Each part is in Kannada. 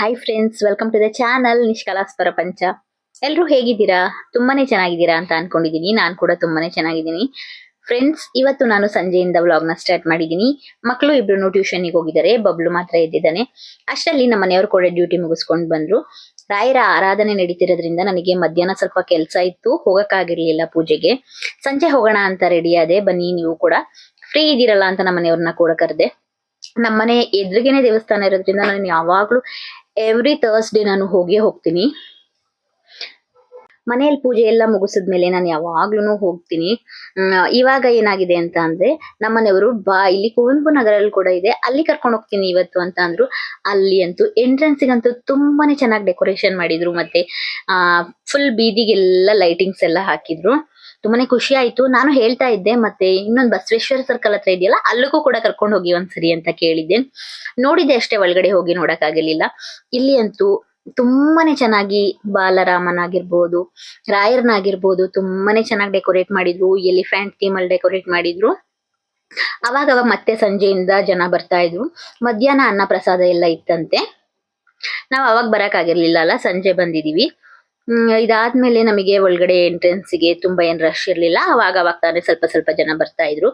Hi friends welcome to the channel ನಿಷ್ಕಲಾಸ್ ಪ್ರಪಂಚ ಎಲ್ಲರೂ ಹೇಗಿದ್ದೀರಾ? ತುಂಬಾನೇ ಚೆನ್ನಾಗಿದ್ದೀರಾ ಅಂತ ಅನ್ಕೊಂಡಿದ್ದೀನಿ ನಾನು ಕೂಡ ತುಂಬಾನೇ ಚೆನ್ನಾಗಿದ್ದೀನಿ. ಫ್ರೆಂಡ್ಸ್ ಇವತ್ತು ನಾನು ಸಂಜೆಯಿಂದ ವ್ಲಾಗ್ನ ಸ್ಟಾರ್ಟ್ ಮಾಡಿದ್ದೀನಿ ಮಕ್ಕಳು ಇಬ್ರು ಟ್ಯೂಷನ್ಗೆ ಹೋಗಿದ್ದಾರೆ. ಬಬ್ಲು ಮಾತ್ರ ಎದ್ದಿದ್ದಾನೆ. ಅಷ್ಟರಲ್ಲಿ ನಮ್ಮ ಮನೆಯವರು ಕೂಡ ಡ್ಯೂಟಿ ಮುಗಿಸ್ಕೊಂಡು ಬಂದ್ರು. ರಾಯರ ಆರಾಧನೆ ನಡೀತಿರೋದ್ರಿಂದ ನನಗೆ ಮಧ್ಯಾಹ್ನ ಸ್ವಲ್ಪ ಕೆಲಸ ಇತ್ತು. ಹೋಗಕ್ಕಾಗಿರ್ಲಿಲ್ಲ ಪೂಜೆಗೆ. ಸಂಜೆ ಹೋಗೋಣ ಅಂತ ರೆಡಿ ಆದೆ. ಬನ್ನಿ ನೀವು ಕೂಡ. ಫ್ರೀ ಇದ್ದೀರಲ್ಲ ಅಂತ ನಮ್ಮ ಮನೆಯವ್ರನ್ನ ಕೂಡ ಕರೆದೆ. ನಮ್ಮನೆ ಎದುರಿಗೇನೆ ದೇವಸ್ಥಾನ ಇರೋದ್ರಿಂದ ನಾನು ಯಾವಾಗ್ಲೂ ಎವ್ರಿ ಥರ್ಸ್ಡೇ ನಾನು ಹೋಗೇ ಹೋಗ್ತೀನಿ. ಮನೆಯಲ್ಲಿ ಪೂಜೆ ಎಲ್ಲ ಮುಗಿಸಿದ್ಮೇಲೆ ನಾನು ಯಾವಾಗ್ಲೂ ಹೋಗ್ತೀನಿ. ಇವಾಗ ಏನಾಗಿದೆ ಅಂತ ಅಂದ್ರೆ, ನಮ್ಮನೆಯವರು ಬಾ, ಇಲ್ಲಿ ಕುವೆಂಪು ನಗರಲ್ಲಿ ಕೂಡ ಇದೆ. ಅಲ್ಲಿ ಕರ್ಕೊಂಡು ಹೋಗ್ತೀನಿ ಇವತ್ತು ಅಂತ ಅಂದ್ರು. ಅಲ್ಲಿ ಅಂತೂ ಎಂಟ್ರೆನ್ಸಿಗಂತೂ ತುಂಬಾನೇ ಚೆನ್ನಾಗಿ ಡೆಕೋರೇಷನ್ ಮಾಡಿದ್ರು. ಮತ್ತೆ ಫುಲ್ ಬೀದಿಗೆಲ್ಲ ಲೈಟಿಂಗ್ಸ್ ಎಲ್ಲ ಹಾಕಿದ್ರು. ತುಂಬಾನೇ ಖುಷಿ ಆಯ್ತು. ನಾನು ಹೇಳ್ತಾ ಇದ್ದೆ, ಮತ್ತೆ ಇನ್ನೊಂದು ಬಸವೇಶ್ವರ ಸರ್ಕಲ್ ಹತ್ರ ಇದೆಯಲ್ಲ, ಅಲ್ಲಿಗೂ ಕೂಡ ಕರ್ಕೊಂಡು ಹೋಗಿ ಒಂದ್ಸರಿ ಅಂತ ಕೇಳಿದ್ದೆ. ನೋಡಿದೆ ಅಷ್ಟೇ, ಒಳಗಡೆ ಹೋಗಿ ನೋಡಕ್ಕಾಗಲಿಲ್ಲ. ಇಲ್ಲಿ ಅಂತೂ ತುಂಬಾನೇ ಚೆನ್ನಾಗಿ ಬಾಲರಾಮನಾಗಿರ್ಬೋದು ರಾಯರ್ನಾಗಿರ್ಬೋದು ತುಂಬಾನೇ ಚೆನ್ನಾಗಿ ಡೆಕೋರೇಟ್ ಮಾಡಿದ್ರು. ಎಲಿಫ್ಯಾಂಟ್ ಥೀಮ್ ಅಲ್ಲಿ ಡೆಕೋರೇಟ್ ಮಾಡಿದ್ರು. ಅವಾಗ ಅವಾಗ ಮತ್ತೆ ಸಂಜೆಯಿಂದ ಜನ ಬರ್ತಾ ಇದ್ರು. ಮಧ್ಯಾಹ್ನ ಅನ್ನ ಪ್ರಸಾದ ಎಲ್ಲ ಇತ್ತಂತೆ. ನಾವು ಅವಾಗ ಬರಕ್ಕಾಗಿರ್ಲಿಲ್ಲ ಅಲ್ಲ, ಸಂಜೆ ಬಂದಿದೀವಿ. ಇದಾದ್ಮೇಲೆ ನಮಗೆ ಒಳಗಡೆ ಎಂಟ್ರೆನ್ಸ್ಗೆ ತುಂಬಾ ಏನ್ ರಶ್ ಇರ್ಲಿಲ್ಲ. ಅವಾಗ ಅವಾಗ ತಾನೇ ಸ್ವಲ್ಪ ಸ್ವಲ್ಪ ಜನ ಬರ್ತಾ ಇದ್ರು.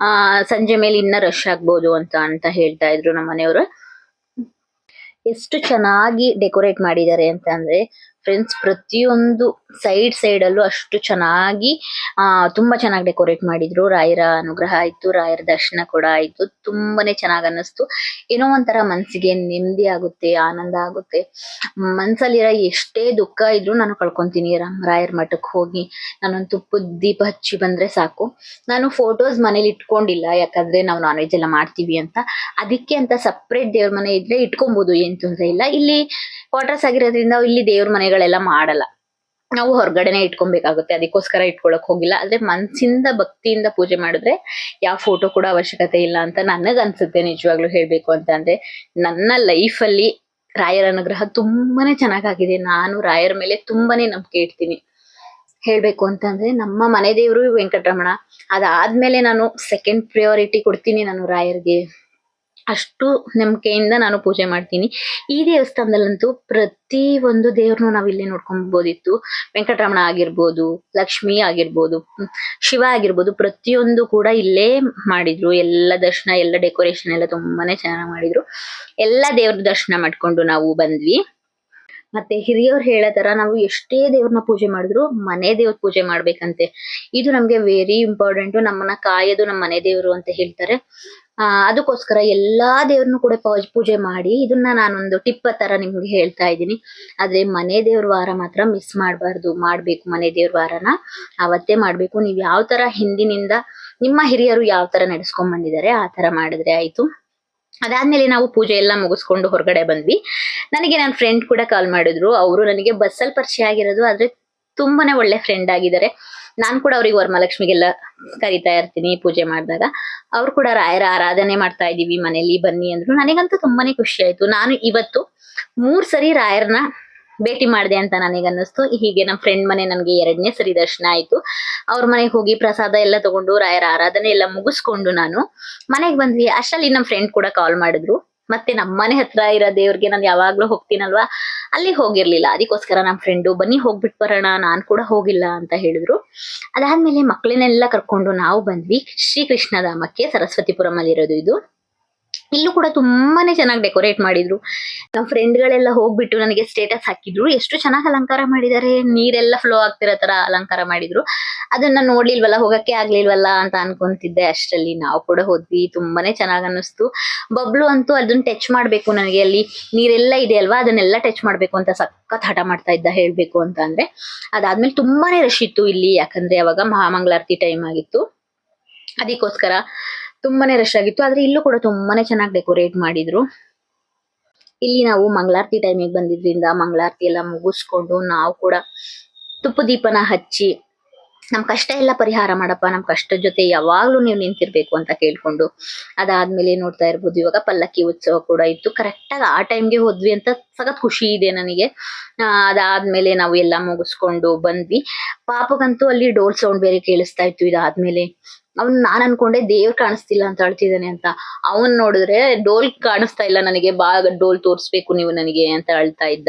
ಆ, ಸಂಜೆ ಮೇಲೆ ಇನ್ನ ರಶ್ ಆಗ್ಬೋದು ಅಂತ ಅಂತ ಹೇಳ್ತಾ ಇದ್ರು ನಮ್ಮ ಮನೆಯವರು ಎಷ್ಟು ಚೆನ್ನಾಗಿ ಡೆಕೋರೇಟ್ ಮಾಡಿದ್ದಾರೆ ಅಂತ ಅಂದ್ರೆ ಫ್ರೆಂಡ್ಸ್ ಪ್ರತಿಯೊಂದು ಸೈಡ್ ಸೈಡ್ ಅಲ್ಲೂ ಅಷ್ಟು ಚೆನ್ನಾಗಿ, ಆ, ತುಂಬಾ ಚೆನ್ನಾಗಿ ಡೆಕೋರೇಟ್ ಮಾಡಿದ್ರು. ರಾಯರ ಅನುಗ್ರಹ ಆಯ್ತು, ರಾಯರ ದರ್ಶನ ಕೂಡ ಆಯ್ತು. ತುಂಬಾನೇ ಚೆನ್ನಾಗ್ ಅನ್ನಿಸ್ತು. ಏನೋ ಒಂಥರ ಮನ್ಸಿಗೆ ನೆಮ್ಮದಿ ಆಗುತ್ತೆ, ಆನಂದ ಆಗುತ್ತೆ. ಮನ್ಸಲ್ಲಿರೋ ಎಷ್ಟೇ ದುಃಖ ಇದ್ರು ನಾನು ಕಳ್ಕೊಂತೀನಿ ರಾಯರ ಮಠಕ್ಕೆ ಹೋಗಿ. ನಾನೊಂದು ತುಪ್ಪದ ದೀಪ ಹಚ್ಚಿ ಬಂದ್ರೆ ಸಾಕು. ನಾನು ಫೋಟೋಸ್ ಮನೇಲಿ ಇಟ್ಕೊಂಡಿಲ್ಲ, ಯಾಕಂದ್ರೆ ನಾವು ನಾನ್ ವೆಜ್ ಎಲ್ಲ ಮಾಡ್ತೀವಿ ಅಂತ. ಅದಕ್ಕೆ ಅಂತ ಸಪ್ರೇಟ್ ದೇವ್ರ ಮನೆ ಇದ್ರೆ ಇಟ್ಕೊಬಹುದು ಏನ್ ತೊಂದ್ರೆ ಇಲ್ಲ. ಇಲ್ಲಿ ಕ್ವಾರ್ಟರ್ಸ್ ಆಗಿರೋದ್ರಿಂದ ಇಲ್ಲಿ ದೇವ್ರ ಮನೆಗಳೆಲ್ಲ ಮಾಡಲ್ಲ. ನಾವು ಹೊರಗಡೆನೆ ಇಟ್ಕೊಬೇಕಾಗುತ್ತೆ, ಅದಕ್ಕೋಸ್ಕರ ಇಟ್ಕೊಳಕ್ ಹೋಗಿಲ್ಲ. ಆದ್ರೆ ಮನ್ಸಿಂದ ಭಕ್ತಿಯಿಂದ ಪೂಜೆ ಮಾಡಿದ್ರೆ ಯಾವ ಫೋಟೋ ಕೂಡ ಅವಶ್ಯಕತೆ ಇಲ್ಲ ಅಂತ ನನಗ್ ಅನ್ಸುತ್ತೆ ನಿಜವಾಗ್ಲೂ ಹೇಳ್ಬೇಕು ಅಂತ. ಅಂದ್ರೆ ನನ್ನ ಲೈಫ್ ಅಲ್ಲಿ ರಾಯರ ಅನುಗ್ರಹ ತುಂಬಾನೇ ಚೆನ್ನಾಗಾಗಿದೆ. ನಾನು ರಾಯರ ಮೇಲೆ ತುಂಬಾನೇ ನಂಬಿಕೆ ಇಡ್ತೀನಿ. ಹೇಳ್ಬೇಕು ಅಂತಂದ್ರೆ ನಮ್ಮ ಮನೆ ದೇವರು ವೆಂಕಟರಮಣ. ಅದಾದ್ಮೇಲೆ ನಾನು ಸೆಕೆಂಡ್ ಪ್ರಿಯಾರಿಟಿ ಕೊಡ್ತೀನಿ ನಾನು ರಾಯರ್ಗೆ. ಅಷ್ಟು ನಂಬಿಕೆಯಿಂದ ನಾನು ಪೂಜೆ ಮಾಡ್ತೀನಿ. ಈ ದೇವಸ್ಥಾನದಲ್ಲಂತೂ ಪ್ರತಿ ಒಂದು ದೇವ್ರನ್ನೂ ನಾವ್ ಇಲ್ಲಿ ನೋಡ್ಕೊಬೋದಿತ್ತು. ವೆಂಕಟರಮಣ ಆಗಿರ್ಬೋದು, ಲಕ್ಷ್ಮಿ ಆಗಿರ್ಬೋದು, ಶಿವ ಆಗಿರ್ಬೋದು, ಪ್ರತಿಯೊಂದು ಕೂಡ ಇಲ್ಲೇ ಮಾಡಿದ್ರು. ಎಲ್ಲ ದರ್ಶನ, ಎಲ್ಲ ಡೆಕೋರೇಷನ್ ಎಲ್ಲ ತುಂಬಾನೇ ಚೆನ್ನಾಗಿ ಮಾಡಿದ್ರು. ಎಲ್ಲ ದೇವ್ರ ದರ್ಶನ ಮಾಡ್ಕೊಂಡು ನಾವು ಬಂದ್ವಿ. ಮತ್ತೆ ಹಿರಿಯವ್ರು ಹೇಳೋ ತರ ನಾವು ಎಷ್ಟೇ ದೇವ್ರನ್ನ ಪೂಜೆ ಮಾಡಿದ್ರು ಮನೆ ದೇವ್ರ ಪೂಜೆ ಮಾಡ್ಬೇಕಂತೆ. ಇದು ನಮ್ಗೆ ವೆರಿ ಇಂಪಾರ್ಟೆಂಟ್ ನಮ್ಮನ್ನ ಕಾಯೋದು ನಮ್ಮ ಮನೆ ದೇವ್ರು ಅಂತ ಹೇಳ್ತಾರೆ. ಆ, ಅದಕ್ಕೋಸ್ಕರ ಎಲ್ಲಾ ದೇವ್ರನ್ನು ಕೂಡ ಪೌಜ್- ಮಾಡಿ ಇದನ್ನ ನಾನೊಂದು ಟಿಪ್ಪ ತರ ನಿಮ್ಗೆ ಹೇಳ್ತಾ ಇದ್ದೀನಿ. ಆದ್ರೆ ಮನೆ ದೇವ್ರ ವಾರ ಮಾತ್ರ ಮಿಸ್ ಮಾಡಬಾರ್ದು. ಮಾಡ್ಬೇಕು ಮನೆ ದೇವ್ರ ವಾರನ. ಅವತ್ತೇ ಮಾಡ್ಬೇಕು. ನೀವ್ ಯಾವ ತರ ಹಿಂದಿನಿಂದ ನಿಮ್ಮ ಹಿರಿಯರು ಯಾವ ತರ ನಡೆಸ್ಕೊಂಡ್ ಬಂದಿದ್ದಾರೆ ಆ ತರ ಮಾಡಿದ್ರೆ ಆಯ್ತು. ಅದಾದ್ಮೇಲೆ ನಾವು ಪೂಜೆ ಎಲ್ಲ ಮುಗಿಸ್ಕೊಂಡು ಹೊರಗಡೆ ಬಂದ್ವಿ. ನನಗೆ ನನ್ನ ಫ್ರೆಂಡ್ ಕೂಡ ಕಾಲ್ ಮಾಡಿದ್ರು. ಅವರು ನನಗೆ ಬಸ್ಸಲ್ಲಿ ಪರಿಚಯ ಆಗಿರೋದು. ಆದ್ರೆ ತುಂಬಾನೇ ಒಳ್ಳೆ ಫ್ರೆಂಡ್ ಆಗಿದ್ದಾರೆ. ನಾನ್ ಕೂಡ ಅವ್ರಿಗೆ ವರಮಹಾಲಕ್ಷ್ಮಿಗೆಲ್ಲ ಕರಿತಾ ಇರ್ತೀನಿ ಪೂಜೆ ಮಾಡಿದಾಗ. ಅವ್ರು ಕೂಡ ರಾಯರ ಆರಾಧನೆ ಮಾಡ್ತಾ ಇದೀವಿ ಮನೇಲಿ ಬನ್ನಿ ಅಂದ್ರು. ನನಗಂತೂ ತುಂಬಾನೇ ಖುಷಿ ಆಯ್ತು. ನಾನು ಇವತ್ತು ಮೂರ್ ಸರಿ ರಾಯರ್ನ ಭೇಟಿ ಮಾಡಿದೆ ಅಂತ ನನಗೆ ಅನ್ನಿಸ್ತು ಹೀಗೆ ನಮ್ಮ ಫ್ರೆಂಡ್ ಮನೆ ನನಗೆ ಎರಡನೇ ಸರಿ ದರ್ಶನ ಆಯ್ತು. ಅವ್ರ ಮನೆಗೆ ಹೋಗಿ ಪ್ರಸಾದ ಎಲ್ಲ ತಗೊಂಡು ರಾಯರ ಆರಾಧನೆ ಎಲ್ಲ ಮುಗಿಸ್ಕೊಂಡು ನಾನು ಮನೆಗೆ ಬಂದ್ವಿ. ಅಷ್ಟರಲ್ಲಿ ನಮ್ಮ ಫ್ರೆಂಡ್ ಕೂಡ ಕಾಲ್ ಮಾಡಿದ್ರು. ಮತ್ತೆ ನಮ್ಮನೆ ಹತ್ರ ಇರೋ ದೇವ್ರಿಗೆ ನಾನು ಯಾವಾಗ್ಲೂ ಹೋಗ್ತೀನಲ್ವಾ? ಅಲ್ಲಿ ಹೋಗಿರ್ಲಿಲ್ಲ. ಅದಕ್ಕೋಸ್ಕರ ನಮ್ಮ ಫ್ರೆಂಡು ಬನ್ನಿ ಹೋಗ್ಬಿಟ್ ಬರೋಣ, ನಾನು ಕೂಡ ಹೋಗಿಲ್ಲ ಅಂತ ಹೇಳಿದ್ರು. ಅದಾದ್ಮೇಲೆ ಮಕ್ಕಳನ್ನೆಲ್ಲ ಕರ್ಕೊಂಡು ನಾವು ಬಂದ್ವಿ ಶ್ರೀಕೃಷ್ಣಧಾಮಕ್ಕೆ ಸರಸ್ವತಿಪುರಂ ಅಲ್ಲಿರೋದು ಇದು. ಇಲ್ಲೂ ಕೂಡ ತುಂಬಾನೇ ಚೆನ್ನಾಗಿ ಡೆಕೋರೇಟ್ ಮಾಡಿದ್ರು. ನಮ್ಮ ಫ್ರೆಂಡ್ಗಳೆಲ್ಲ ಹೋಗ್ಬಿಟ್ಟು ನನಗೆ ಸ್ಟೇಟಸ್ ಹಾಕಿದ್ರು. ಎಷ್ಟು ಚೆನ್ನಾಗಿ ಅಲಂಕಾರ ಮಾಡಿದ್ದಾರೆ ನೀರೆಲ್ಲ ಫ್ಲೋ ಆಗ್ತಿರೋ ತರ ಅಲಂಕಾರ ಮಾಡಿದ್ರು. ಅದನ್ನ ನೋಡ್ಲಿಲ್ವಲ್ಲ, ಹೋಗಕ್ಕೆ ಆಗ್ಲಿಲ್ವಲ್ಲ ಅಂತ ಅನ್ಕೊಂತಿದ್ದೆ ಅಷ್ಟರಲ್ಲಿ. ನಾವು ಕೂಡ ಹೋದ್ವಿ. ತುಂಬಾನೇ ಚೆನ್ನಾಗಿ ಅನ್ನಿಸ್ತು. ಬಬ್ಲು ಅಂತೂ ಅದನ್ನ ಟಚ್ ಮಾಡ್ಬೇಕು ನನಗೆ ಅಲ್ಲಿ. ನೀರೆಲ್ಲ ಇದೆ ಅಲ್ವಾ? ಅದನ್ನೆಲ್ಲ ಟಚ್ ಮಾಡ್ಬೇಕು ಅಂತ ಸಖತ್ ಹಠ ಮಾಡ್ತಾ ಇದ್ದ ಹೇಳ್ಬೇಕು ಅಂತ ಅಂದ್ರೆ. ಅದಾದ್ಮೇಲೆ ತುಂಬಾನೇ ರಶ್ ಇತ್ತು ಇಲ್ಲಿ. ಯಾಕಂದ್ರೆ ಅವಾಗ ಮಹಾಮಂಗಳಾರತಿ ಟೈಮ್ ಆಗಿತ್ತು. ಅದಕ್ಕೋಸ್ಕರ ತುಂಬಾನೇ ರಶ್ ಆಗಿತ್ತು. ಆದ್ರೆ ಇಲ್ಲೂ ಕೂಡ ತುಂಬಾನೇ ಚೆನ್ನಾಗಿ ಡೆಕೋರೇಟ್ ಮಾಡಿದ್ರು. ಇಲ್ಲಿ ನಾವು ಮಂಗಳಾರತಿ ಟೈಮಿಗೆ ಬಂದಿದ್ರಿಂದ ಮಂಗಳಾರತಿ ಎಲ್ಲ ಮುಗಿಸ್ಕೊಂಡು ನಾವು ಕೂಡ ತುಪ್ಪ ದೀಪನ ಹಚ್ಚಿ, ನಮ್ ಕಷ್ಟ ಎಲ್ಲ ಪರಿಹಾರ ಮಾಡಪ್ಪ, ನಮ್ ಕಷ್ಟದ ಜೊತೆ ಯಾವಾಗ್ಲೂ ನೀವು ನಿಂತಿರ್ಬೇಕು ಅಂತ ಕೇಳ್ಕೊಂಡು ಅದಾದ್ಮೇಲೆ ನೋಡ್ತಾ ಇರ್ಬೋದು. ಇವಾಗ ಪಲ್ಲಕ್ಕಿ ಉತ್ಸವ ಕೂಡ ಇತ್ತು. ಕರೆಕ್ಟ್ ಆಗಿ ಆ ಟೈಮ್ಗೆ ಹೋದ್ವಿ ಅಂತ ಸಖತ್ ಖುಷಿ ಇದೆ ನನಗೆ. ಅದಾದ್ಮೇಲೆ ನಾವು ಎಲ್ಲ ಮುಗಿಸ್ಕೊಂಡು ಬಂದ್ವಿ. ಪಾಪಗಂತೂ ಅಲ್ಲಿ ಡೋರ್ ಸೌಂಡ್ ಬೇರೆ ಕೇಳಿಸ್ತಾ ಇತ್ತು. ಇದಾದ್ಮೇಲೆ ಅವ್ನ್ ನಾನ್ ಅನ್ಕೊಂಡೆ ದೇವ್ರ್ ಕಾಣಿಸ್ತಿಲ್ಲ ಅಂತ ಹೇಳ್ತಿದ್ದಾನೆ ಅಂತ. ಅವನ್ ನೋಡಿದ್ರೆ ಡೋಲ್ ಕಾಣಿಸ್ತಾ ಇಲ್ಲ ನನಗೆ, ಬಾ ಡೋಲ್ ತೋರಿಸ್ಬೇಕು ನೀವು ನನಗೆ ಅಂತ ಅಳ್ತಾ ಇದ್ದ.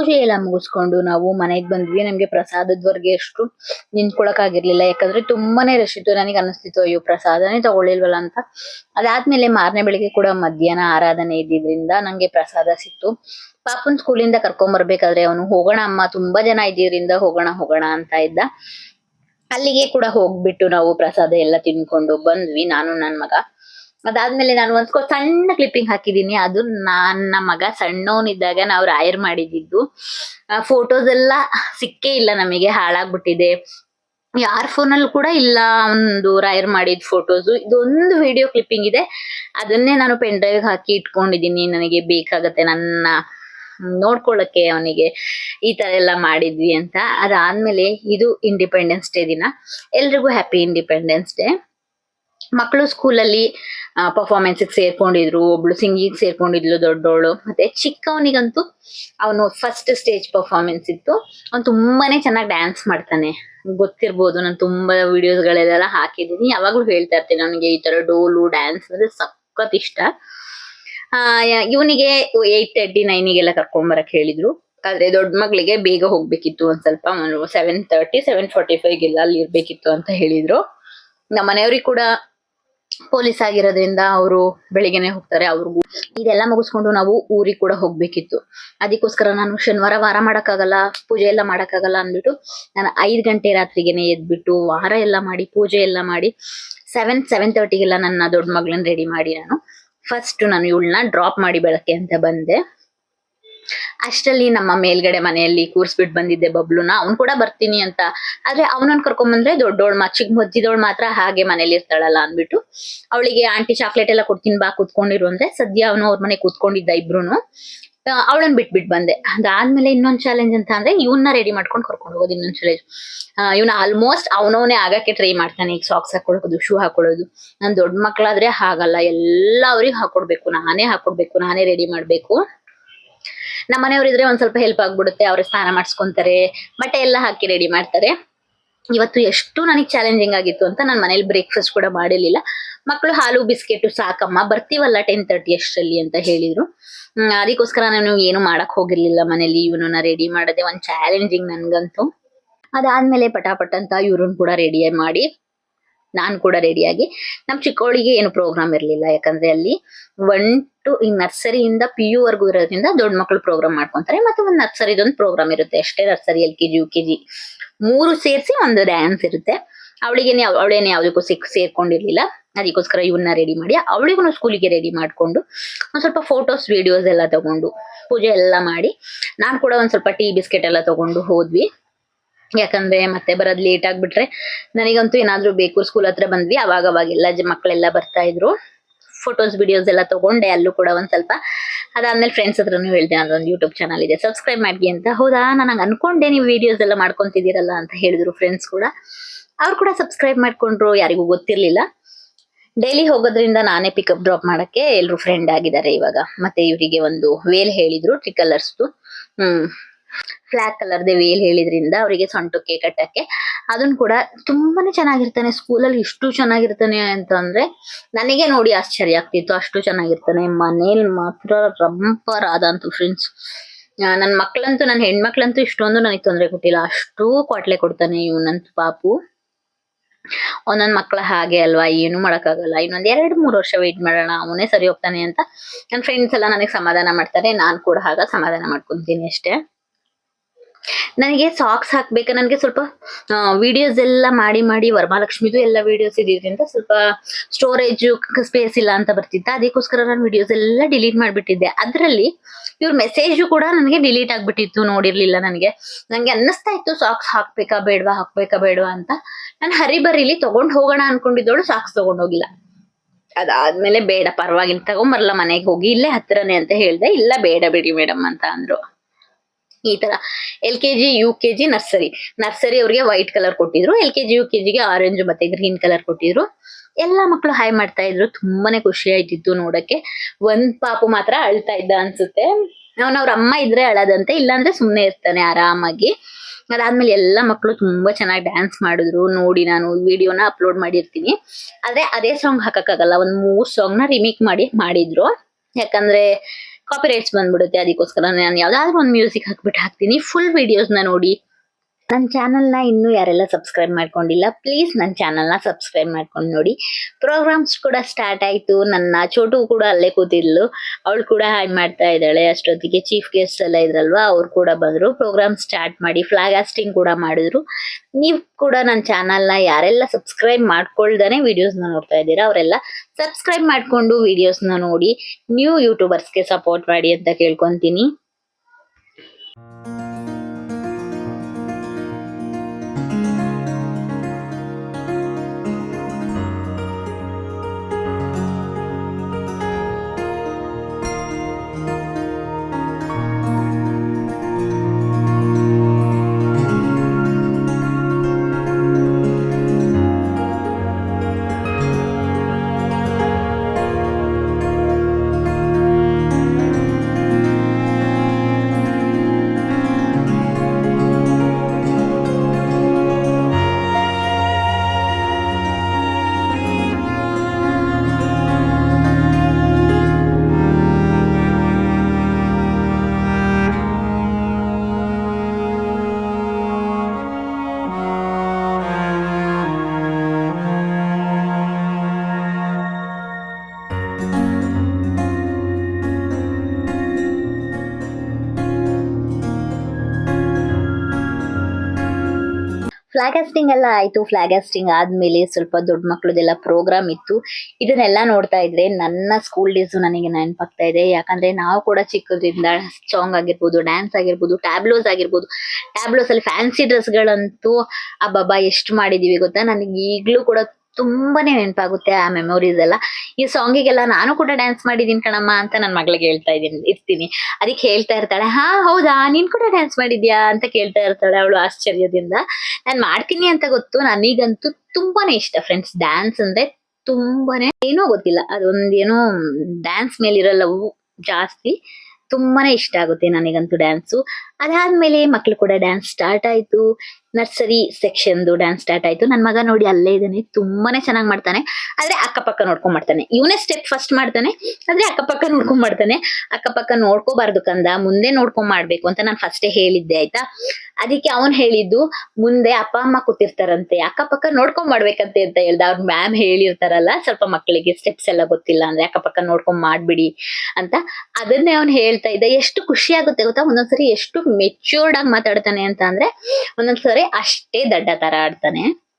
ಪೂಜೆ ಎಲ್ಲ ಮುಗಿಸ್ಕೊಂಡು ನಾವು ಮನೆಗೆ ಬಂದ್ವಿ. ನಮ್ಗೆ ಪ್ರಸಾದದವರೆಗೆ ಅಷ್ಟು ನಿಂತ್ಕೊಳಕ್ ಆಗಿರ್ಲಿಲ್ಲ. ಯಾಕಂದ್ರೆ ತುಂಬಾನೇ ರಶ್ ಇತ್ತು. ನನಗೆ ಅನಿಸ್ತಿತ್ತು, ಅಯ್ಯೋ ಪ್ರಸಾದನೇ ತಗೊಳ್ಳಿಲ್ವಲ್ಲ ಅಂತ. ಅದಾದ್ಮೇಲೆ ಮಾರನೇ ಬೆಳಿಗ್ಗೆ ಕೂಡ ಮಧ್ಯಾಹ್ನ ಆರಾಧನೆ ಇದ್ದಿದ್ರಿಂದ ನಂಗೆ ಪ್ರಸಾದ ಸಿಕ್ತು. ಪಾಪನ್ ಸ್ಕೂಲಿಂದ ಕರ್ಕೊಂಡ್ ಬರ್ಬೇಕಾದ್ರೆ ಅವನು, ಹೋಗೋಣ ಅಮ್ಮ, ತುಂಬಾ ಜನ ಇದ್ದಿದ್ರಿಂದ ಹೋಗೋಣ ಹೋಗೋಣ ಅಂತ ಇದ್ದ. ಅಲ್ಲಿಗೆ ಕೂಡ ಹೋಗ್ಬಿಟ್ಟು ನಾವು ಪ್ರಸಾದ ಎಲ್ಲ ತಿನ್ಕೊಂಡು ಬಂದ್ವಿ. ನಾನು ನನ್ನ ಮಗ. ಅದಾದ್ಮೇಲೆ ನಾನು ಒಂದ್ ಸಣ್ಣ ಕ್ಲಿಪ್ಪಿಂಗ್ ಹಾಕಿದೀನಿ. ಅದು ನನ್ನ ಮಗ ಸಣ್ಣವನಿದ್ದಾಗ ನಾವು ರಾಯರ್ ಮಾಡಿದ್ದು. ಫೋಟೋಸ್ ಎಲ್ಲ ಸಿಕ್ಕೇ ಇಲ್ಲ ನಮಗೆ, ಹಾಳಾಗ್ಬಿಟ್ಟಿದೆ. ಯಾರ ಫೋನಲ್ಲಿ ಕೂಡ ಇಲ್ಲ ಒಂದು ರಾಯರ್ ಮಾಡಿದ ಫೋಟೋಸ್ ಇದೊಂದು ವಿಡಿಯೋ ಕ್ಲಿಪ್ಪಿಂಗ್ ಇದೆ. ಅದನ್ನೇ ನಾನು ಪೆನ್ ಡ್ರೈವ್ ಹಾಕಿ ಇಟ್ಕೊಂಡಿದೀನಿ. ನನಗೆ ಬೇಕಾಗತ್ತೆ ನನ್ನ ನೋಡ್ಕೊಳ್ಳಕ್ಕೆ ಅವನಿಗೆ ಈ ತರ ಎಲ್ಲ ಮಾಡಿದ್ವಿ ಅಂತ. ಅದಾದ್ಮೇಲೆ ಇದು ಇಂಡಿಪೆಂಡೆನ್ಸ್ ಡೇ ದಿನ. ಎಲ್ರಿಗೂ ಹ್ಯಾಪಿ ಇಂಡಿಪೆಂಡೆನ್ಸ್ ಡೇ ಮಕ್ಕಳು ಸ್ಕೂಲಲ್ಲಿ ಪರ್ಫಾರ್ಮೆನ್ಸ್ ಸೇರ್ಕೊಂಡಿದ್ರು, ಒಬ್ಳು ಸಿಂಗಿಂಗ್ ಸೇರ್ಕೊಂಡಿದ್ಲು ದೊಡ್ಡವಳು ಮತ್ತೆ ಚಿಕ್ಕವನಿಗಂತೂ ಅವನು ಫಸ್ಟ್ ಸ್ಟೇಜ್ ಪರ್ಫಾರ್ಮೆನ್ಸ್ ಇತ್ತು. ಅವ್ನು ತುಂಬಾನೇ ಚೆನ್ನಾಗಿ ಡ್ಯಾನ್ಸ್ ಮಾಡ್ತಾನೆ. ಗೊತ್ತಿರ್ಬೋದು, ನಾನು ತುಂಬಾ ವಿಡಿಯೋಸ್ಗಳೆಲ್ಲ ಹಾಕಿದ್ದೀನಿ. ಯಾವಾಗ್ಲೂ ಹೇಳ್ತಾ ಇರ್ತೀನಿ ನನಗೆ ಈ ತರ ಡೋಲು ಡ್ಯಾನ್ಸ್ ಅಂದ್ರೆ ಸಖತ್ ಇಷ್ಟ. ಆ ಇವನಿಗೆ ಏಟ್ ತರ್ಟಿ ನೈನಿಗೆಲ್ಲ ಕರ್ಕೊಂಡ್ ಬರಕ್ ಹೇಳಿದ್ರು. ಆದ್ರೆ ದೊಡ್ಡ ಮಗಳಿಗೆ ಬೇಗ ಹೋಗ್ಬೇಕಿತ್ತು ಒಂದ್ ಸ್ವಲ್ಪ. ಸೆವೆನ್ ತರ್ಟಿ ಸೆವೆನ್ ಫಾರ್ಟಿ ಫೈವ್ಗೆಲ್ಲ ಅಲ್ಲಿ ಇರ್ಬೇಕಿತ್ತು ಅಂತ ಹೇಳಿದ್ರು. ನಮ್ಮ ಮನೆಯವ್ರಿಗೆ ಕೂಡ ಪೊಲೀಸ್ ಆಗಿರೋದ್ರಿಂದ ಅವರು ಬೆಳಿಗ್ಗೆನೆ ಹೋಗ್ತಾರೆ ಅವ್ರಿಗೂ. ಇದೆಲ್ಲ ಮುಗಿಸ್ಕೊಂಡು ನಾವು ಊರಿಗೆ ಕೂಡ ಹೋಗ್ಬೇಕಿತ್ತು. ಅದಕ್ಕೋಸ್ಕರ ನಾನು ಶನಿವಾರ ವಾರ ಮಾಡೋಕ್ಕಾಗಲ್ಲ, ಪೂಜೆ ಎಲ್ಲ ಮಾಡೋಕ್ಕಾಗಲ್ಲ ಅಂದ್ಬಿಟ್ಟು ನಾನು ಐದು ಗಂಟೆ ರಾತ್ರಿಗೆನೆ ಎದ್ಬಿಟ್ಟು ವಾರ ಎಲ್ಲ ಮಾಡಿ, ಪೂಜೆ ಎಲ್ಲ ಮಾಡಿ ಸೆವೆನ್ ಸೆವೆನ್ ತರ್ಟಿಗೆಲ್ಲ ನನ್ನ ದೊಡ್ಡ ಮಗಳನ್ನ ರೆಡಿ ಮಾಡಿ ನಾನು. ಫಸ್ಟ್ ನಾನು ಇವಳನ್ನ ಡ್ರಾಪ್ ಮಾಡಿ ಬೆಳಕ್ಕೆ ಅಂತ ಬಂದೆ. ಅಷ್ಟರಲ್ಲಿ ನಮ್ಮ ಮೇಲ್ಗಡೆ ಮನೆಯಲ್ಲಿ ಕೂರ್ಸ್ಬಿಟ್ಟು ಬಂದಿದ್ದೆ ಬಬ್ಲುನ. ಅವ್ನ್ ಕೂಡ ಬರ್ತೀನಿ ಅಂತ. ಆದ್ರೆ ಅವನನ್ನ ಕರ್ಕೊಂಡ್ ಬಂದ್ರೆ ದೊಡ್ಡೋಳ್ ಮಾ ಚಿಕ್ಕ ಮಜ್ಜಿದೋಳ್ ಮಾತ್ರ ಹಾಗೆ ಮನೇಲಿ ಇರ್ತಾಳಲ್ಲ ಅಂದ್ಬಿಟ್ಟು ಅವಳಿಗೆ ಆಂಟಿ ಚಾಕ್ಲೇಟ್ ಎಲ್ಲ ಕೊಡ್ತೀನಿ ಬಾ ಕೂತ್ಕೊಂಡಿರು ಅಂದ್ರೆ ಸದ್ಯ ಅವನು ಅವ್ರ ಮನೆ ಕೂತ್ಕೊಂಡಿದ್ದ ಇಬ್ರುನು. ಅವಳನ್ನ ಬಿಟ್ಬಿಟ್ ಬಂದೆ. ಅದಾದ್ಮೇಲೆ ಇನ್ನೊಂದ್ ಚಾಲೆಂಜ್ ಅಂತ ಅಂದ್ರೆ ಇವನ್ನ ರೆಡಿ ಮಾಡ್ಕೊಂಡು ಕರ್ಕೊಂಡು ಹೋಗೋದು ಇನ್ನೊಂದ್ ಚಾಲೆಂಜ್ ಇವನ ಆಲ್ಮೋಸ್ಟ್ ಅವನವನೇ ಆಗಕ್ಕೆ ಟ್ರೈ ಮಾಡ್ತಾನೆ ಈಗ ಸಾಕ್ಸ್ ಹಾಕೊಳ್ಳೋದು ಶೂ ಹಾಕೊಳ್ಳೋದು ನನ್ ದೊಡ್ಡ ಮಕ್ಕಳಾದ್ರೆ ಹಾಗಲ್ಲ. ಎಲ್ಲ ಅವ್ರಿಗೆ ಹಾಕೊಡ್ಬೇಕು. ನಾನೇ ಹಾಕೊಡ್ಬೇಕು. ನಾನೇ ರೆಡಿ ಮಾಡ್ಬೇಕು. ನಮ್ಮ ಮನೆಯವರು ಇದ್ರೆ ಒಂದ್ ಸ್ವಲ್ಪ ಹೆಲ್ಪ್ ಆಗ್ಬಿಡುತ್ತೆ, ಅವ್ರ ಸ್ನಾನ ಮಾಡಿಸ್ಕೊಂತಾರೆ, ಬಟ್ಟೆ ಎಲ್ಲ ಹಾಕಿ ರೆಡಿ ಮಾಡ್ತಾರೆ. ಇವತ್ತು ಎಷ್ಟು ನನಗೆ ಚಾಲೆಂಜಿಂಗ್ ಆಗಿತ್ತು ಅಂತ ನಾನು ಮನೇಲಿ ಬ್ರೇಕ್ಫಾಸ್ಟ್ ಕೂಡ ಮಾಡಿರ್ಲಿಲ್ಲ. ಮಕ್ಕಳು ಹಾಲು, ಬಿಸ್ಕೆಟ್ ಸಾಕಮ್ಮ, ಬರ್ತೀವಲ್ಲ ಟೆನ್ ತರ್ಟಿ ಅಷ್ಟರಲ್ಲಿ ಅಂತ ಹೇಳಿದ್ರು. ಅದಕ್ಕೋಸ್ಕರ ನಾನು ಏನು ಮಾಡಕ್ ಹೋಗಿರ್ಲಿಲ್ಲ ಮನೇಲಿ, ಇವನನ್ನ ರೆಡಿ ಮಾಡದೆ ಒಂದ್ ಚಾಲೆಂಜಿಂಗ್ ನನ್ಗಂತೂ. ಅದಾದ್ಮೇಲೆ ಪಟಾಪಟ್ ಅಂತ ಇವ್ರನ್ನ ಕೂಡ ರೆಡಿ ಮಾಡಿ ನಾನ್ ಕೂಡ ರೆಡಿಯಾಗಿ ನಮ್ಮ ಚಿಕ್ಕವಳಿಗೆ ಏನು ಪ್ರೋಗ್ರಾಮ್ ಇರಲಿಲ್ಲ. ಯಾಕಂದ್ರೆ ಅಲ್ಲಿ ಒನ್ ಟು ಈ ನರ್ಸರಿಯಿಂದ ಪಿ ಯು ವರ್ಗು ಇರೋದ್ರಿಂದ ದೊಡ್ಡ ಮಕ್ಕಳು ಪ್ರೋಗ್ರಾಮ್ ಮಾಡ್ಕೊಂತಾರೆ. ಮತ್ತೆ ಒಂದು ನರ್ಸರಿದೊಂದು ಪ್ರೋಗ್ರಾಮ್ ಇರುತ್ತೆ. ಅಷ್ಟೇ nursery, L K G, U K G ಮೂರು ಸೇರಿಸಿ ಒಂದು ಡ್ಯಾನ್ಸ್ ಇರುತ್ತೆ. ಅವಳಿಗೇನೆ ಅವಳೇನೆ ಯಾವುದಕ್ಕೂ ಸಿಕ್ ಸೇರ್ಕೊಂಡಿರ್ಲಿಲ್ಲ. ಅದಕ್ಕೋಸ್ಕರ ಇವನ್ನ ರೆಡಿ ಮಾಡಿ ಅವಳಿಗೂ ಸ್ಕೂಲಿಗೆ ರೆಡಿ ಮಾಡ್ಕೊಂಡು ಒಂದ್ ಸ್ವಲ್ಪ ಫೋಟೋಸ್ ವಿಡಿಯೋಸ್ ಎಲ್ಲ ತಗೊಂಡು ಪೂಜೆ ಎಲ್ಲ ಮಾಡಿ ನಾನು ಕೂಡ ಒಂದ್ ಸ್ವಲ್ಪ ಟೀ ಬಿಸ್ಕೆಟ್ ಎಲ್ಲ ತಗೊಂಡು ಹೋದ್ವಿ. ಯಾಕಂದ್ರೆ ಮತ್ತೆ ಬರೋದ್ ಲೇಟ್ ಆಗ್ಬಿಟ್ರೆ ನನಗಂತೂ ಏನಾದ್ರು ಬೇಕು ಸ್ಕೂಲ್ ಹತ್ರ ಬಂದ್ವಿ, ಅವಾಗ ಅವಾಗೆಲ್ಲ ಮಕ್ಕಳೆಲ್ಲ ಬರ್ತಾ ಇದ್ರು. ಫೋಟೋಸ್ ವಿಡಿಯೋಸ್ ಎಲ್ಲ ತಗೊಂಡೆ, ಅಲ್ಲೂ ಕೂಡ ಒಂದ್ ಸ್ವಲ್ಪ. ಅದಾದ್ಮೇಲೆ ಫ್ರೆಂಡ್ಸ್ ಹತ್ರನು ಹೇಳ್ದೆ ಅದೊಂದು ಯೂಟ್ಯೂಬ್ ಚಾನಲ್ ಇದೆ ಸಬ್ಸ್ಕ್ರೈಬ್ ಮಾಡಿ ಅಂತ. ಹೌದಾ? ನಾನು ಅನ್ಕೊಂಡೆ, ನೀವು ವಿಡಿಯೋಸ್ ಎಲ್ಲ ಮಾಡ್ಕೊಂತಿದ್ದೀರಲ್ಲ ಅಂತ ಹೇಳಿದ್ರು ಫ್ರೆಂಡ್ಸ್ ಕೂಡ. ಅವ್ರು ಕೂಡ ಸಬ್ಸ್ಕ್ರೈಬ್ ಮಾಡ್ಕೊಂಡ್ರು, ಯಾರಿಗೂ ಗೊತ್ತಿರ್ಲಿಲ್ಲ. ಡೈಲಿ ಹೋಗೋದ್ರಿಂದ ನಾನೇ ಪಿಕಪ್ ಡ್ರಾಪ್ ಮಾಡಕ್ಕೆ ಎಲ್ರು ಫ್ರೆಂಡ್ ಆಗಿದ್ದಾರೆ ಇವಾಗ. ಮತ್ತೆ ಇವರಿಗೆ ಒಂದು ವೇಲ್ ಹೇಳಿದ್ರು ಟ್ರಿಕಲರ್ಸ್ದು ಹ್ಮ್. ಫ್ಲಾಗ್ ಕಲರ್ದೆ ವೇಲ್ ಹೇಳಿದ್ರಿಂದ ಅವರಿಗೆ ಸೊಂಟಕ್ಕೆ ಕಟ್ಟಕ್ಕೆ ಅದನ್ನ ಕೂಡ ತುಂಬಾನೇ ಚೆನ್ನಾಗಿರ್ತಾನೆ. ಸ್ಕೂಲಲ್ಲಿ ಇಷ್ಟು ಚೆನ್ನಾಗಿರ್ತಾನೆ ಅಂತ ಅಂದ್ರೆ ನನಗೆ ನೋಡಿ ಆಶ್ಚರ್ಯ ಆಗ್ತಿತ್ತು. ಅಷ್ಟು ಚೆನ್ನಾಗಿರ್ತಾನೆ. ಮನೇಲಿ ಮಾತ್ರ ರಂಪರ್ ಆದಂತು ಫ್ರೆಂಡ್ಸ್ ನನ್ನ ಮಕ್ಕಳಂತೂ ನನ್ನ ಹೆಣ್ಮಕ್ಳಂತೂ ಇಷ್ಟೊಂದು ನನಗೆ ತೊಂದರೆ ಕೊಟ್ಟಿಲ್ಲ. ಅಷ್ಟು ಕೊಟ್ಲೆ ಕೊಡ್ತಾನೆ ಇವನಂತೂ ಪಾಪು. ಒಂದೊಂದ್ ಮಕ್ಕಳ ಹಾಗೆ ಅಲ್ವಾ? ಏನು ಮಾಡಕ್ಕಾಗಲ್ಲ. ಇನ್ನೊಂದ್ ಎರಡ್ ಮೂರ್ ವರ್ಷ ವೇಟ್ ಮಾಡೋಣ. ಅವನೇ ಸರಿ ಹೋಗ್ತಾನೆ ಅಂತ ನನ್ನ ಫ್ರೆಂಡ್ಸ್ ಎಲ್ಲ ನನಗೆ ಸಮಾಧಾನ ಮಾಡ್ತಾರೆ. ನಾನು ಕೂಡ ಆಗ ಸಮಾಧಾನ ಮಾಡ್ಕೊಂತೀನಿ ಅಷ್ಟೇ. ನನಗೆ ಸಾಕ್ಸ್ ಹಾಕ್ಬೇಕು, ನನಗೆ ಸ್ವಲ್ಪ ವಿಡಿಯೋಸ್ ಎಲ್ಲ ಮಾಡಿ ಮಾಡಿ ವರಮಹಾಲಕ್ಷ್ಮಿದು ಎಲ್ಲ ವಿಡಿಯೋಸ್ ಇದ್ದಿದ್ರಿಂದ ಸ್ವಲ್ಪ ಸ್ಟೋರೇಜ್ ಸ್ಪೇಸ್ ಇಲ್ಲ ಅಂತ ಬರ್ತಿತ್ತು. ಅದಕ್ಕೋಸ್ಕರ ನಾನು ವಿಡಿಯೋಸ್ ಎಲ್ಲ ಡಿಲೀಟ್ ಮಾಡಿಬಿಟ್ಟಿದ್ದೆ. ಅದರಲ್ಲಿ ಇವ್ರ ಮೆಸೇಜು ಕೂಡ ನನಗೆ ಡಿಲೀಟ್ ಆಗಿಬಿಟ್ಟಿತ್ತು, ನೋಡಿರ್ಲಿಲ್ಲ ನನಗೆ. ನನಗೆ ಅನ್ನಿಸ್ತಾ ಇತ್ತು ಸಾಕ್ಸ್ ಹಾಕ್ಬೇಕಾ ಬೇಡವಾ ಹಾಕ್ಬೇಕಾ ಬೇಡವಾ ಅಂತ. ನಾನು ಹರಿಬರಿಲಿ ತೊಗೊಂಡು ಹೋಗೋಣ ಅನ್ಕೊಂಡಿದ್ದೋಳು ಸಾಕ್ಸ್ ತೊಗೊಂಡೋಗಿಲ್ಲ ಅದಾದ್ಮೇಲೆ ಬೇಡ ಪರವಾಗಿಲ್ಲ ತಗೊಂಬರಲ್ಲ ಮನೆಗೆ ಹೋಗಿ ಇಲ್ಲೇ ಹತ್ರನೇ ಅಂತ ಹೇಳ್ದೆ, ಇಲ್ಲ ಬೇಡ ಬಿಡಿ ಮೇಡಮ್ ಅಂತ ಅಂದ್ರು. ಈ ತರ. L K G U K G nursery nursery ಅವ್ರಿಗೆ ವೈಟ್ ಕಲರ್ ಕೊಟ್ಟಿದ್ರು. L K G U K ಜಿಗೆ ಆರೆಂಜ್ ಮತ್ತೆ ಗ್ರೀನ್ ಕಲರ್ ಕೊಟ್ಟಿದ್ರು. ಎಲ್ಲಾ ಮಕ್ಕಳು ಹಾಯ್ ಮಾಡ್ತಾ ಇದ್ರು. ತುಂಬಾನೇ ಖುಷಿ ಆಯ್ತಿತ್ತು ನೋಡಕ್ಕೆ. ಒಂದ್ ಪಾಪು ಮಾತ್ರ ಅಳ್ತಾ ಇದ್ದ ಅನ್ಸುತ್ತೆ. ಅವನ ಅವ್ರ ಅಮ್ಮ ಇದ್ರೆ ಅಳದಂತೆ, ಇಲ್ಲಾಂದ್ರೆ ಸುಮ್ನೆ ಇರ್ತಾನೆ ಆರಾಮಾಗಿ. ಅದಾದ್ಮೇಲೆ ಎಲ್ಲ ಮಕ್ಕಳು ತುಂಬಾ ಚೆನ್ನಾಗಿ ಡ್ಯಾನ್ಸ್ ಮಾಡಿದ್ರು. ನೋಡಿ ನಾನು ವಿಡಿಯೋನ ಅಪ್ಲೋಡ್ ಮಾಡಿರ್ತೀನಿ. ಆದ್ರೆ ಅದೇ ಸಾಂಗ್ ಹಾಕಕ್ಕಾಗಲ್ಲ. ಒಂದ್ ಮೂರ್ ಸಾಂಗ್ನ ರಿಮೇಕ್ ಮಾಡಿ ಮಾಡಿದ್ರು. ಯಾಕಂದ್ರೆ ಕಾಪಿ ರೈಟ್ಸ್ ಬಂದ್ಬಿಡುತ್ತೆ ಅದಕ್ಕೋಸ್ಕರ ನಾನು ಯಾವ್ದಾದ್ರು ಒಂದು ಮ್ಯೂಸಿಕ್ ಹಾಕ್ಬಿಟ್ಟು ಹಾಕ್ತೀನಿ. ಫುಲ್ ವಿಡಿಯೋಸ್ನ ನೋಡಿ. ನನ್ನ ಚಾನಲ್ನ ಇನ್ನೂ ಯಾರೆಲ್ಲ ಸಬ್ಸ್ಕ್ರೈಬ್ ಮಾಡ್ಕೊಂಡಿಲ್ಲ ಪ್ಲೀಸ್ ನನ್ನ ಚಾನಲ್ನ ಸಬ್ಸ್ಕ್ರೈಬ್ ಮಾಡ್ಕೊಂಡು ನೋಡಿ. ಪ್ರೋಗ್ರಾಮ್ಸ್ ಕೂಡ ಸ್ಟಾರ್ಟ್ ಆಯಿತು. ನನ್ನ ಚೋಟು ಕೂಡ ಅಲ್ಲೇ ಕೂತಿದ್ಲು. ಅವಳು ಕೂಡ ಹಾಯ್ ಮಾಡ್ತಾ ಇದ್ದಾಳೆ. ಅಷ್ಟೊತ್ತಿಗೆ ಚೀಫ್ ಗೆಸ್ಟ್ ಎಲ್ಲ ಇದ್ರಲ್ವಾ, ಅವ್ರು ಕೂಡ ಬಂದರು. ಪ್ರೋಗ್ರಾಮ್ ಸ್ಟಾರ್ಟ್ ಮಾಡಿ ಫ್ಲಾಗ್ ಹಾಸ್ಟಿಂಗ್ ಕೂಡ ಮಾಡಿದ್ರು. ನೀವು ಕೂಡ ನನ್ನ ಚಾನಲ್ನ ಯಾರೆಲ್ಲ ಸಬ್ಸ್ಕ್ರೈಬ್ ಮಾಡ್ಕೊಳ್ದಾನೆ ವಿಡಿಯೋಸ್ನ ನೋಡ್ತಾ ಇದ್ದೀರಾ, ಅವರೆಲ್ಲ ಸಬ್ಸ್ಕ್ರೈಬ್ ಮಾಡಿಕೊಂಡು ವಿಡಿಯೋಸ್ನ ನೋಡಿ ನ್ಯೂ ಯೂಟ್ಯೂಬರ್ಸ್ಗೆ ಸಪೋರ್ಟ್ ಮಾಡಿ ಅಂತ ಕೇಳ್ಕೊತೀನಿ. ಫ್ಲಾಗ್ ಹಾಸ್ಟಿಂಗ್ ಎಲ್ಲ ಆಯ್ತು. ಫ್ಲಾಗ್ ಹಾಸ್ಟಿಂಗ್ ಆದ್ಮೇಲೆ ಸ್ವಲ್ಪ ದೊಡ್ಡ ಮಕ್ಳದೆಲ್ಲ ಪ್ರೋಗ್ರಾಮ್ ಇತ್ತು. ಇದನ್ನೆಲ್ಲ ನೋಡ್ತಾ ಇದ್ರೆ ನನ್ನ ಸ್ಕೂಲ್ ಡೇಸ್ ನನಗೆ ನೆನಪಾಗ್ತಾ ಇದೆ. ಯಾಕಂದ್ರೆ ನಾವು ಕೂಡ ಚಿಕ್ಕದ್ರಿಂದ ಸಾಂಗ್ ಆಗಿರ್ಬೋದು ಡ್ಯಾನ್ಸ್ ಆಗಿರ್ಬೋದು ಟ್ಯಾಬ್ಲೋಸ್ ಆಗಿರ್ಬೋದು. ಟ್ಯಾಬ್ಲೋಸ್ ಅಲ್ಲಿ ಫ್ಯಾನ್ಸಿ ಡ್ರೆಸ್ಗಳಂತೂ ಬಾಬಾ ಎಷ್ಟು ಮಾಡಿದೀವಿ ಗೊತ್ತಾ? ನನಗೆ ಈಗ್ಲೂ ಕೂಡ ತುಂಬಾನೇ ನೆನಪಾಗುತ್ತೆ ಆ ಮೆಮೊರೀಸ್ ಎಲ್ಲ. ಈ ಸಾಂಗಿಗೆಲ್ಲ ನಾನು ಕೂಡ ಡ್ಯಾನ್ಸ್ ಮಾಡಿದೀನಿ ಕಣಮ್ಮ ಅಂತ ನನ್ನ ಮಗಳಿಗೆ ಹೇಳ್ತಾ ಇದೀನಿ ಇರ್ತೀನಿ. ಅದಕ್ಕೆ ಹೇಳ್ತಾ ಇರ್ತಾಳೆ, ಹಾ, ಹೌದಾ? ನೀನ್ ಕೂಡ ಡ್ಯಾನ್ಸ್ ಮಾಡಿದ್ಯಾ? ಅಂತ ಕೇಳ್ತಾ ಇರ್ತಾಳೆ ಅವಳು ಆಶ್ಚರ್ಯದಿಂದ. ನಾನ್ ಮಾಡ್ತೀನಿ ಅಂತ ಗೊತ್ತು, ನನಗಂತೂ ತುಂಬಾನೇ ಇಷ್ಟ ಫ್ರೆಂಡ್ಸ್ ಡ್ಯಾನ್ಸ್ ಅಂದ್ರೆ ತುಂಬಾನೇ ಏನೋ ಗೊತ್ತಿಲ್ಲ. ಅದೊಂದೇನೋ ಡ್ಯಾನ್ಸ್ ಮೇಲಿರಲ್ಲವು ಜಾಸ್ತಿ. ತುಂಬಾನೇ ಇಷ್ಟ ಆಗುತ್ತೆ ನನಗಂತೂ ಡ್ಯಾನ್ಸು ಅದಾದ್ಮೇಲೆ ಮಕ್ಳು ಕೂಡ ಡ್ಯಾನ್ಸ್ ಸ್ಟಾರ್ಟ್ ಆಯ್ತು. ನರ್ಸರಿ ಸೆಕ್ಷನ್ದು ಡ್ಯಾನ್ಸ್ ಸ್ಟಾರ್ಟ್ ಆಯ್ತು. ನನ್ನ ಮಗ ನೋಡಿ ಅಲ್ಲೇ ಇದ್ದಾನೆ. ತುಂಬಾನೇ ಚೆನ್ನಾಗಿ ಮಾಡ್ತಾನೆ. ಆದ್ರೆ ಅಕ್ಕಪಕ್ಕ ನೋಡ್ಕೊಂಡ್ ಮಾಡ್ತಾನೆ. ಇವನೇ ಸ್ಟೆಪ್ ಫಸ್ಟ್ ಮಾಡ್ತಾನೆ. ಆದ್ರೆ ಅಕ್ಕಪಕ್ಕ ನೋಡ್ಕೊಂಡ್ ಮಾಡ್ತಾನೆ. ಅಕ್ಕಪಕ್ಕ ನೋಡ್ಕೋಬಾರ್ದು ಕಂದ. ಮುಂದೆ ನೋಡ್ಕೊಂಡ್ ಮಾಡ್ಬೇಕು ಅಂತ ನಾನು ಫಸ್ಟೇ ಹೇಳಿದ್ದೆ, ಆಯ್ತಾ? ಅದಕ್ಕೆ ಅವನ್ ಹೇಳಿದ್ದು, ಮುಂದೆ ಅಪ್ಪ, ಅಮ್ಮ ಕೂತಿರ್ತಾರಂತೆ. ಅಕ್ಕಪಕ್ಕ ನೋಡ್ಕೊಂಡ್ ಮಾಡ್ಬೇಕಂತ ಅಂತ ಹೇಳ್ದ. ಅವ್ರ ಮ್ಯಾಮ್ ಹೇಳಿರ್ತಾರಲ್ಲ, ಸ್ವಲ್ಪ ಮಕ್ಕಳಿಗೆ ಸ್ಟೆಪ್ಸ್ ಎಲ್ಲ ಗೊತ್ತಿಲ್ಲ ಅಂದ್ರೆ ಅಕ್ಕಪಕ್ಕ ನೋಡ್ಕೊಂಡ್ ಮಾಡ್ಬಿಡಿ ಅಂತ. ಅದನ್ನೇ ಅವ್ನ್ ಹೇಳ್ತಾ ಇದ್ದ. ಎಷ್ಟು ಖುಷಿ ಆಗುತ್ತೆ ಗೊತ್ತಾ? ಒಂದೊಂದ್ಸರಿ ಎಷ್ಟು ಮೆಚ್ಯೂರ್ಡ್ ಆಗಿ ಮಾತಾಡ್ತಾನೆ ಅಂತ ಅಂದ್ರೆ ಒಂದೊಂದ್ಸರಿ ಅಷ್ಟೇ ದಡ್ಡ ತರ ಆಡ್ತಾನೆ.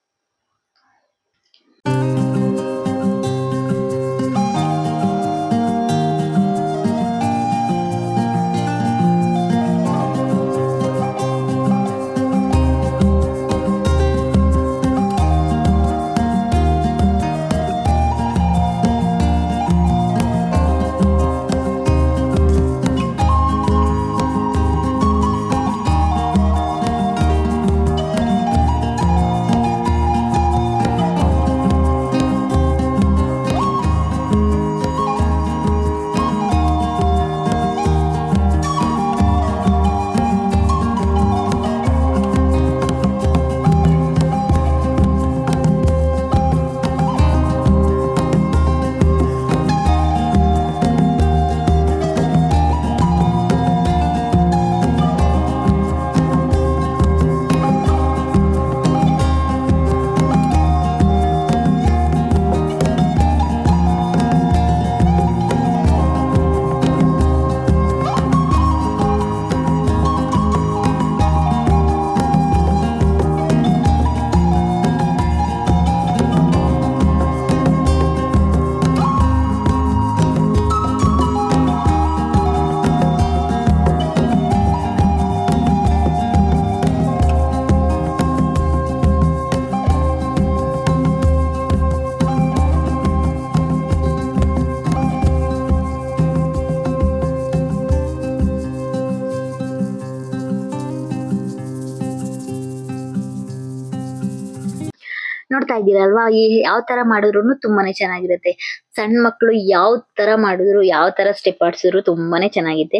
ನೋಡ್ತಾ ಇದ್ದೀರಲ್ವಾ? ಈ ಯಾವ ತರ ಮಾಡಿದ್ರು ತುಂಬಾನೇ ಚೆನ್ನಾಗಿರುತ್ತೆ. ಸಣ್ಣ ಮಕ್ಕಳು ಯಾವ ತರ ಮಾಡಿದ್ರು, ಯಾವ ತರ ಸ್ಟೆಪ್ ಆಡ್ಸಿದ್ರು ತುಂಬಾನೇ ಚೆನ್ನಾಗಿದೆ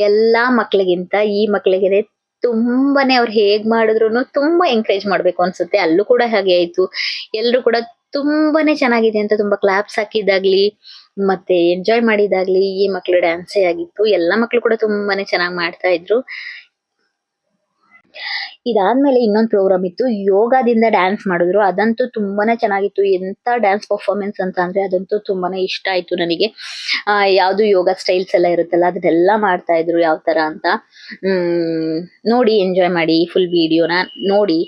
ಎಲ್ಲಾ ಮಕ್ಳಿಗಿಂತ ಈ ಮಕ್ಳಿಗೆ ತುಂಬಾನೇ ಅವ್ರು ಹೇಗ್ ಮಾಡಿದ್ರು ತುಂಬಾ ಎಂಕರೇಜ್ ಮಾಡ್ಬೇಕು ಅನ್ಸುತ್ತೆ. ಅಲ್ಲೂ ಕೂಡ ಹಾಗೆ ಆಯ್ತು. ಎಲ್ರು ಕೂಡ ತುಂಬಾನೇ ಚೆನ್ನಾಗಿದೆ ಅಂತ ತುಂಬಾ ಕ್ಲಾಪ್ಸ್ ಹಾಕಿದಾಗ್ಲಿ ಮತ್ತೆ ಎಂಜಾಯ್ ಮಾಡಿದಾಗ್ಲಿ ಈ ಮಕ್ಳು ಡ್ಯಾನ್ಸೇ ಆಗಿತ್ತು. ಎಲ್ಲಾ ಮಕ್ಳು ಕೂಡ ತುಂಬಾನೇ ಚೆನ್ನಾಗಿ ಮಾಡ್ತಾ ಇದ್ರು. ಇದಾದ್ಮೇಲೆ ಇನ್ನೊಂದು ಪ್ರೋಗ್ರಾಮ್ ಇತ್ತು. ಯೋಗದಿಂದ ಡ್ಯಾನ್ಸ್ ಮಾಡಿದ್ರು. ಅದಂತೂ ತುಂಬಾನೇ ಚೆನ್ನಾಗಿತ್ತು. ಎಂತ ಡ್ಯಾನ್ಸ್ ಪರ್ಫಾರ್ಮೆನ್ಸ್ ಅಂತ ಅಂದ್ರೆ ಅದಂತೂ ತುಂಬಾನೇ ಇಷ್ಟ ಆಯ್ತು ನನಗೆ. ಆ, ಯಾವ್ದು ಯೋಗ ಸ್ಟೈಲ್ಸ್ ಎಲ್ಲ ಇರುತ್ತಲ್ಲ, ಅದನ್ನೆಲ್ಲ ಮಾಡ್ತಾ ಇದ್ರು ಯಾವ ತರ ಅಂತ ನೋಡಿ ಎಂಜಾಯ್ ಮಾಡಿ ಫುಲ್ ವಿಡಿಯೋನ ನೋಡಿ.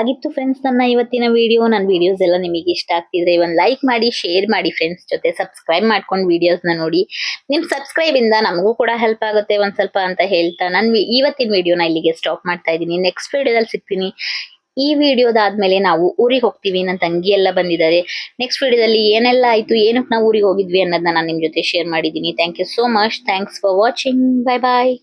ಇದಾಗಿತ್ತು ಫ್ರೆಂಡ್ಸ್ ನನ್ನ ಇವತ್ತಿನ ವಿಡಿಯೋ ನನ್ನ ವಿಡಿಯೋಸ್ ಎಲ್ಲ ನಿಮಗೆ ಇಷ್ಟ ಆಗ್ತಿದ್ರೆ ಒಂದು ಲೈಕ್ ಮಾಡಿ ಶೇರ್ ಮಾಡಿ ಫ್ರೆಂಡ್ಸ್ ಜೊತೆ. ಸಬ್ಸ್ಕ್ರೈಬ್ ಮಾಡ್ಕೊಂಡು ವಿಡಿಯೋಸ್ನ ನೋಡಿ. ನಿಮ್ ಸಬ್ಸ್ಕ್ರೈಬ್ ಇಂದ ನಮಗೂ ಕೂಡ ಹೆಲ್ಪ್ ಆಗುತ್ತೆ ಒಂದ್ ಸ್ವಲ್ಪ ಅಂತ ಹೇಳ್ತಾ. ನಾನು ಇವತ್ತಿನ ವಿಡಿಯೋನ ಇಲ್ಲಿಗೆ ಸ್ಟಾಪ್ ಮಾಡ್ತಾ ಇದ್ದೀನಿ. ನೆಕ್ಸ್ಟ್ ವಿಡಿಯೋದಲ್ಲಿ ಸಿಗ್ತೀನಿ. ಈ ವಿಡಿಯೋದಾದ್ಮೇಲೆ ನಾವು ಊರಿಗೆ ಹೋಗ್ತೀವಿ. ನನ್ನ ತಂಗಿ ಎಲ್ಲ ಬಂದಿದ್ದಾರೆ. ನೆಕ್ಸ್ಟ್ ವಿಡಿಯೋದಲ್ಲಿ ಏನೆಲ್ಲ ಆಯಿತು ಏನಕ್ಕೆ ನಾವು ಊರಿಗೆ ಹೋಗಿದ್ವಿ ಅನ್ನೋದನ್ನ ನಾನು ನಿಮ್ಮ ಜೊತೆ ಶೇರ್ ಮಾಡಿದ್ದೀನಿ. Thank you so much thanks for watching bye bye